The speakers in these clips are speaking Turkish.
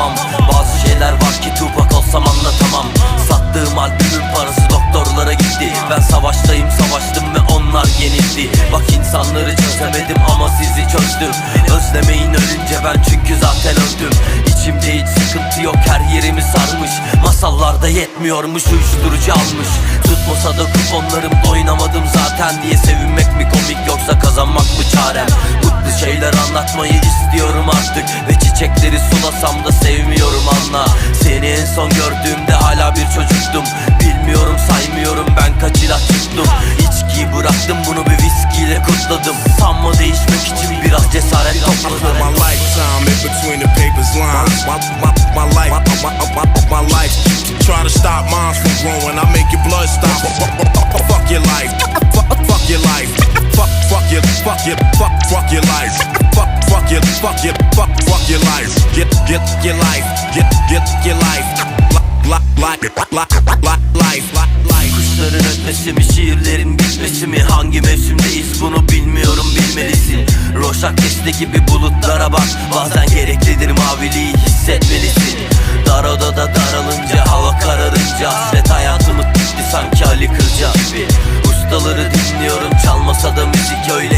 anlatamam Bazı şeyler var ki Tupac olsam anlatamam. Sattığım albümün parası doktorlara gitti. Ben savaştayım savaştım ve onlar yenildi. Bak insanları çözemedim ama sizi çözdüm. Özlemeyin ölünce ben çünkü zaten öldüm. İçimde hiç sıkıntı yok her yerimi sarmış. Masallarda yetmiyormuş uyuşturucu almış. Tutmasa da kuponlarımda oynamadım zaten Diye sevinmek mi komik yoksa kazanmak mı çarem? Mutlu şeyler anlatmayı istiyorum artık. Ve çiçekleri sulasam da sevmiyorum anla Seni en son gördüğümde hala bir çocuktum Bilmiyorum saymıyorum ben kaç ilaç tuttum İçkiyi bıraktım bunu bir viskiyle kutladım Sanma değişmek için biraz cesaret topladım my lifetime in between the papers lines. My, my, my life, my, my, my, my life. Try to stop minds from growing. I make your blood stop. Fuck your life. Fuck, your life. Fuck, fuck your, fuck your, fuck, fuck your life. Fuck, fuck your, fuck your, fuck your life. Get, get your life. Get, get your life. Kuşların ötmesi mi şiirlerin bitmesi mi? Hangi mevsimdeyiz? Bunu bilmiyorum bilmelisin. Roşak kesti gibi bulutlara bak. Bazen gereklidir maviliği hissetmelisin. Dar odada daralınca hava kararınca. Hasret hayatımı bitti sanki Ali Kırca gibi. Ustaları dinliyorum çalmasa da müzik öyle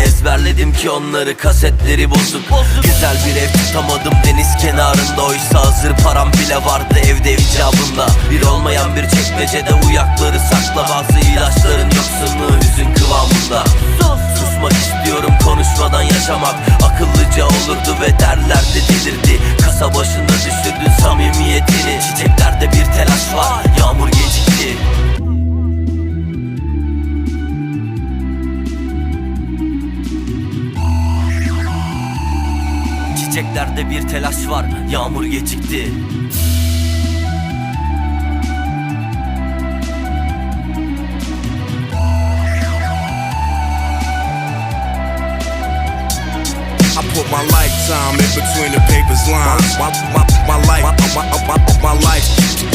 ezberledim ki onları kasetleri bozuk. Güzel bir ev tutamadım deniz kenarında. Oysa hazır param bile vardı evde icabında. Bir olmayan bir çekmecede uyakları sakla. Bazı ilaçların yoksunluğu Çiçeklerde bir telaş var Yağmur gecikti I put my lifetime in between the papers lines. My, my, my life, my, my, my, my life.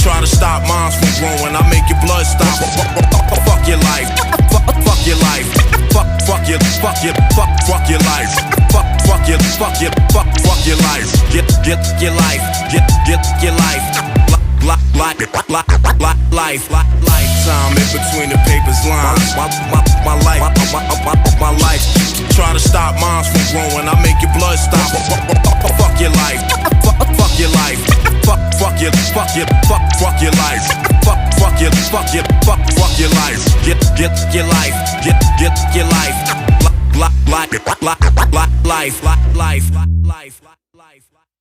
Try to stop minds from growing. I fuck your, fuck fuck, your life. Get, get your life. Get, get your life. Life, life, life, life, life, lifetime in between the papers lines. My, my, my life, my, my, my, my life. Try to stop minds from growing. I make your blood stop. Fuck your life. Fuck, your life. Fuck, fuck your, fuck your, fuck, fuck your life. Fuck, fuck your, fuck your, fuck, fuck your life. Get, get your life. Get, get your. Life, life, life, life, life, life, life, life, life.